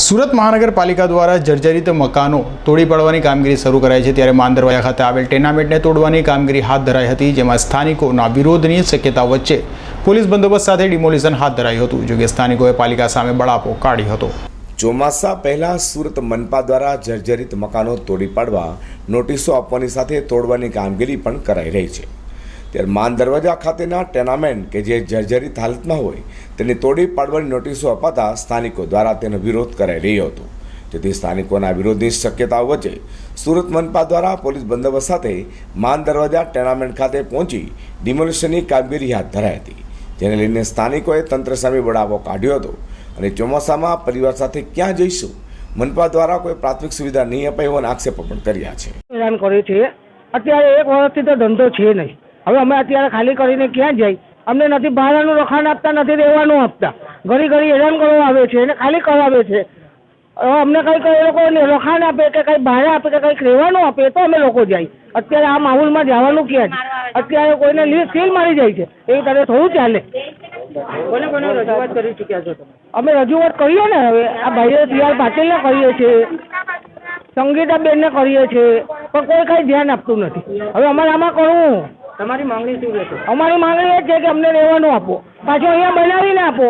સુરત મહાનગરપાલિકા દ્વારા જર્જરિત મકાનો તોડી પાડવાની કામગીરી શરૂ કરાઈ છે. ત્યારે માંદરવાયા ખાતે આવેલ ટેનામેન્ટને તોડવાની કામગીરી હાથ ધરાઈ હતી, જેમાં સ્થાનિકોના વિરોધની શક્યતા વચ્ચે પોલીસ બંદોબસ્ત સાથે ડિમોલિશન હાથ ધરાયું હતું. જોકે સ્થાનિકોએ પાલિકા સામે બળાપો કાઢ્યો હતો. ચોમાસા પહેલા સુરત મનપા દ્વારા જર્જરિત મકાનો તોડી પાડવા નોટિસો આપવાની સાથે તોડવાની કામગીરી પણ કરાઈ રહી છે. ત્યારે માન દરવાજા ખાતેના ટેનામેન્ટ કે જે જર્જરિત હાલતમાં હોય, તેને તોડી પાડવાની નોટિસો અપાતા સ્થાનિકો દ્વારા તેનો વિરોધ કરાઈ રહ્યો હતો. જેથી સ્થાનિકોના વિરોધની શક્યતાઓ વચ્ચે સુરત મનપા દ્વારા પોલીસ બંદોબસ્ત સાથે માન દરવાજા ટેનામેન્ટ ખાતે પહોંચી ડિમોલિશનની કામગીરી હાથ ધરાઈ હતી. જેને લઈને સ્થાનિકોએ તંત્ર સામે બળાવો કાઢ્યો હતો અને ચોમાસામાં પરિવાર સાથે ક્યાં જઈશું? મનપા દ્વારા કોઈ પ્રાથમિક સુવિધા નહીં અપાઈ હોવાના આક્ષેપો પણ કર્યા છે. છે. અત્યારે એક વર્ષથી તો ધંધો છે નહીં. હવે અમે અત્યારે ખાલી કરીને ક્યાં જઈ? અમને નથી ભાડાનું રખાણ આપતા નથી રહેવાનું આપતા. ઘડી ઘડી હેરાન કરવા આવે છે એને ખાલી કરાવે છે. અમને કંઈક એ લોકો રખાણ આપે કે કંઈ ભાડા આપે કે કંઈક રહેવાનું આપે તો અમે લોકો જાય. અત્યારે આ માહોલમાં જવાનું ક્યાં છે? અત્યારે કોઈને લી સીલ મારી જાય છે. એ તારે થોડું ચાલે. અમે રજૂઆત કરીએ ને હવે. આ ભાઈએ સીઆર પાટીલને કરીએ છીએ સંગીતાબેનને કરીએ છીએ પણ કોઈ કાંઈ ધ્યાન આપતું નથી. હવે અમારે આમાં કરવું. તમારી માંગણી શું છે અમારી માંગણી એ છે કે અમને રહેવાનું આપો. પાછું અહીંયા બનાવીને આપો.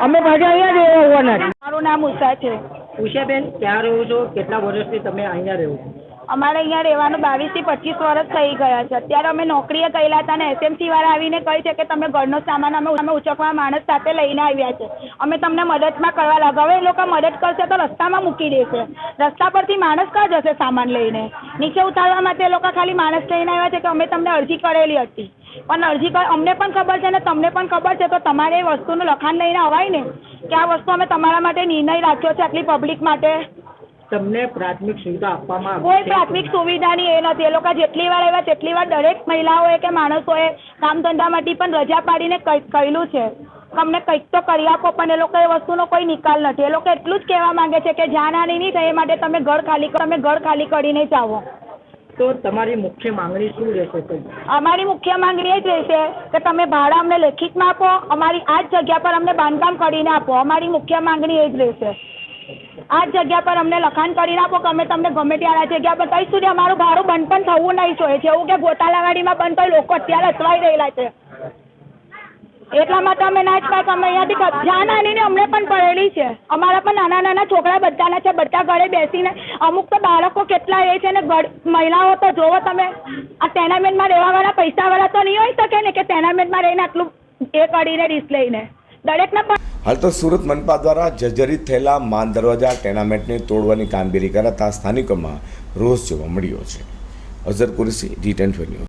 અમે પાછા અહીંયા જ રહેવા હોવાના છે મારું નામ ઉષા છે. ઉષાબેન ક્યાં રહો છો? કેટલા વર્ષથી તમે અહીંયા રહો છો? અમારે અહીંયા રહેવાનું બાવીસથી પચીસ વર્ષ થઈ ગયા છે. અત્યારે અમે નોકરીએ ગયેલા હતા અને એસએમસી વાળા આવીને કહે છે કે તમે ઘરનો સામાન અમે અમે ઉચકવા માણસ સાથે લઈને આવ્યા છે. અમે તમને મદદમાં કરવા લાગો હવે એ લોકો મદદ કરશે તો રસ્તામાં મૂકી દેશે. રસ્તા પરથી માણસ ક્યાં જશે સામાન લઈને? નીચે ઉતારવા માટે એ લોકો ખાલી માણસ લઈને આવ્યા છે કે અમે તમને અરજી કરેલી હતી. પણ અરજી અમને પણ ખબર છે ને તમને પણ ખબર છે તો તમારે એ વસ્તુનું લખાણ લઈને અવાય ને? કે આ વસ્તુ અમે તમારા માટે નિર્ણય રાખ્યો છે આટલી પબ્લિક માટે? તમને પ્રાથમિક સુવિધા આપવામાં કોઈ પ્રાથમિક સુવિધા સુવિધાની એ નથી. એ લોકો જેટલી વાર આવ્યા તેટલી વાર દરેક મહિલાઓએ કે માણસોએ કામ ધંધામાંથી પણ રજા પાડીને કહી- કહેલું છે. અમને કંઈક તો કરી આપો પણ એ લોકો એ વસ્તુનો કોઈ નિકાલ નથી. એ લોકો એટલું જ કહેવા માંગે છે કે જાનહાની નહીં થાય એ માટે તમે ઘર ખાલી કરો તમે ઘર ખાલી કરીને જાઓ. તો તમારી મુખ્ય માંગણી શું રહેશે અમારી મુખ્ય માંગણી એ જ રહેશે કે તમે ભાડા અમને લેખિતમાં આપો અમારી આ જ જગ્યા પર અમને બાંધકામ કરીને આપો. અમારી મુખ્ય માંગણી એ જ રહેશે. આ જગ્યા પર અમને લખાણ કરીને આપો કે અમે તમને ગમે ત્યારે આ જગ્યા પર કઈ સુધી અમારું ભાડું બંધ પણ થવું નહીં જોઈએ. છે એવું કે ગોટાલાવાડીમાં બંધ થાય લોકો અત્યારે અટવાઈ રહેલા છે. એટલા માટે અમે ના જ પાક અમે અહીંયાથી જાનહાની અમને પણ પડેલી છે. અમારા પણ નાના નાના છોકરા બધાના છે. બધા ઘરે બેસીને અમુક તો બાળકો કેટલા એ છે ને મહિલાઓ તો જોવો તમે. આ ટેનામેન્ટમાં રહેવાવાળા પૈસાવાળા તો નહીં હોઈ શકે ને કે ટેનામેન્ટમાં રહીને આટલું એ કરીને ડીશ લઈને. હાલ તો સુરત મનપા દ્વારા જર્જરિત થયેલા માન દરવાજા ટેનામેન્ટને તોડવાની કામગીરી કરાતા સ્થાનિકોમાં રોષ જોવા મળ્યો છે. અઝર કુરેશી, જી ટેન